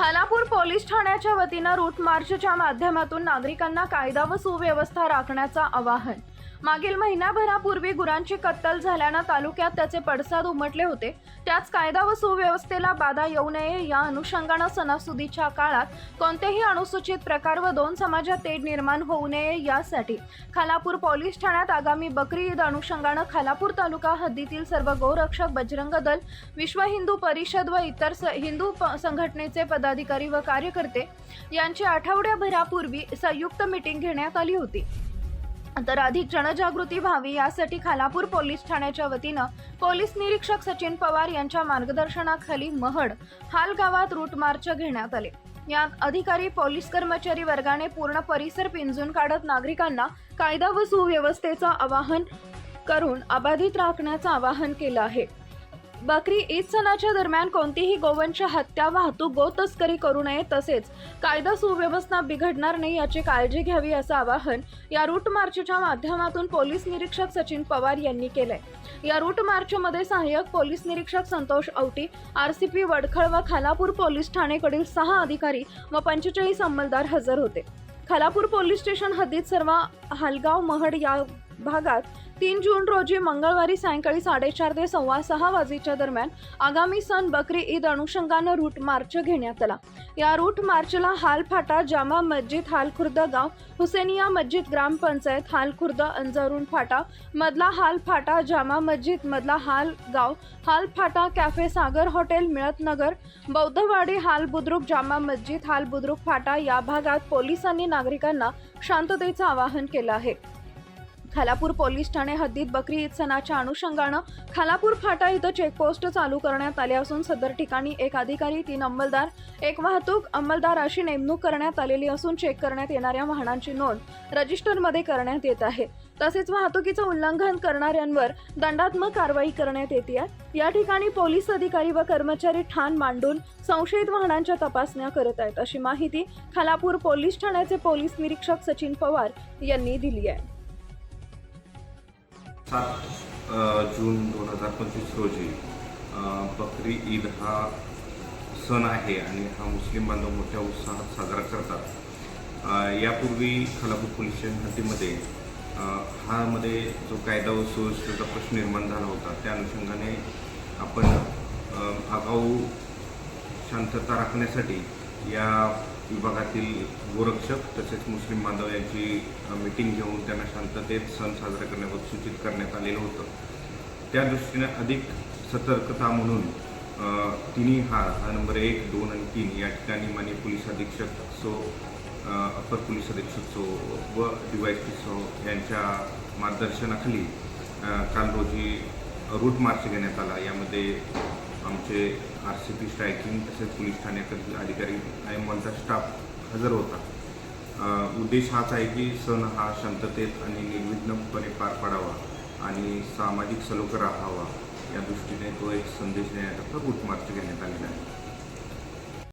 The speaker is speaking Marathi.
खालापूर पोलीस ठाण्याच्या वतीनं रूट मार्चच्या माध्यमातून नागरिकांना कायदा व सुव्यवस्था राखण्याचं आवाहन. मागील महिन्याभरापूर्वी गुरांची कत्तल झाल्यानं तालुक्यात त्याचे पडसाद उमटले होते. त्याच कायदा व सुव्यवस्थेला बाधा येऊ नये या अनुषंगानं सणासुदीच्या काळात कोणतेही अनुसूचित प्रकार व दोन समाजात तेढ निर्माण होऊ नये यासाठी खालापूर पोलीस ठाण्यात आगामी बकरी ईद अनुषंगानं खालापूर तालुका हद्दीतील सर्व गोरक्षक बजरंग दल विश्व हिंदू परिषद व इतर स- हिंदू प- संघटनेचे पदाधिकारी व कार्यकर्ते यांची आठवड्याभरापूर्वी संयुक्त मिटिंग घेण्यात आली होती. तर अधिक जनजागृती व्हावी यासाठी खालापूर पोलीस ठाण्याच्या वतीनं पोलीस निरीक्षक सचिन पवार यांच्या मार्गदर्शनाखाली महड हाल गावात रूट मार्च घेण्यात आले. यात अधिकारी पोलीस कर्मचारी वर्गाने पूर्ण परिसर पिंजून काढत नागरिकांना कायदा व सुव्यवस्थेचं आवाहन करून अबाधित राखण्याचं आवाहन केलं आहे. बकरी ईद सणाच्या दरम्यान कोणतीही गोवंश हत्या वाहतूक गो तस्करी करू नये तसेच कायदा सुव्यवस्था बिघडणार नाही याची काळजी घ्यावी असं आवाहन या रूट मार्चच्या माध्यमातून पोलीस निरीक्षक सचिन पवार यांनी केलंय. या रूट मार्चमध्ये सहाय्यक पोलीस निरीक्षक संतोष औटी आरसीपी वडखळ व खालापूर पोलीस ठाणेकडील सहा अधिकारी व पंचेचाळीस अंमलदार हजर होते. खालापूर पोलीस स्टेशन हद्दीत सर्व हालगाव महड या भागात तीन जून रोजी मंगळवारी सायंकाळी साडेचार ते सव्वा सहा वाजेच्या दरम्यान आगामी सण बकरी ईद अनुषंगानं रूट मार्च घेण्यात आला. या रूट मार्चला हाल फाटा जामा मस्जिद हालखुर्द गाव हुसेनिया मस्जिद ग्रामपंचायत हालखुर्द अंजरून फाटा मधला हाल फाटा जामा मस्जिद मधला हाल गाव हाल फाटा कॅफे सागर हॉटेल मिळत नगर बौद्धवाडी हाल बुद्रुक जामा मस्जिद हाल बुद्रुक फाटा या भागात पोलिसांनी नागरिकांना शांततेचं आवाहन केलं आहे. खालापूर पोलीस ठाणे हद्दीत बकरी ईद सणाच्या अनुषंगानं खालापूर फाटा इथं चेकपोस्ट चालू करण्यात आले असून सदर ठिकाणी एक अधिकारी तीन अंमलदार एक वाहतूक अंमलदार अशी नेमणूक करण्यात आलेली असून चेक करण्यात येणाऱ्या वाहनांची नोंद रजिस्टरमध्ये करण्यात येत आहे. तसेच वाहतुकीचं उल्लंघन करणाऱ्यांवर दंडात्मक कारवाई करण्यात येते आहे. या ठिकाणी पोलीस अधिकारी व कर्मचारी ठाण मांडून संशयित वाहनांच्या तपासण्या करत आहेत अशी माहिती खालापूर पोलीस ठाण्याचे पोलीस निरीक्षक सचिन पवार यांनी दिली आहे. सात जून दोन हजार पंचवीस रोजी बकरी ईद हा सण आहे आणि हा मुस्लिम बांधव मोठ्या उत्साहात साजरा करतात. यापूर्वी खालापूर पोलीस स्टेशन हद्दीमध्ये हामध्ये हा मध्ये जो कायदा व सुव्यवस्थेचा प्रश्न निर्माण झाला होता त्या अनुषंगाने आपण आगाऊ शांतता राखण्यासाठी या विभागातील गोरक्षक तसेच मुस्लिम बांधव यांची मिटिंग मीटिंग घेऊन त्यांना शांततेत सण साजरा करण्याबाबत सूचित करण्यात आलेलं होतं. त्या दृष्टीने अधिक सतर्कता म्हणून तिन्ही हार हा नंबर एक दोन आणि तीन या ठिकाणी माननीय पोलीस अधीक्षक सो अपर पोलीस अधीक्षक सो व डी वाय पी सो यांच्या मार्गदर्शनाखाली काल रोजी रूट मार्च घेण्यात आला. यामध्ये आमचे आर सी पी स्ट्रायकिंग तसेच पोलीस ठाण्यातील अधिकारी आणि आमचा स्टाफ हजर होता. उद्देश हाच आहे की सण हा शांततेत आणि निर्विघ्नपणे पार पाडावा आणि सामाजिक सलोख राहावा. या दृष्टीने तो एक संदेश देण्याकरता रूट मार्च घेण्यात आलेला आहे.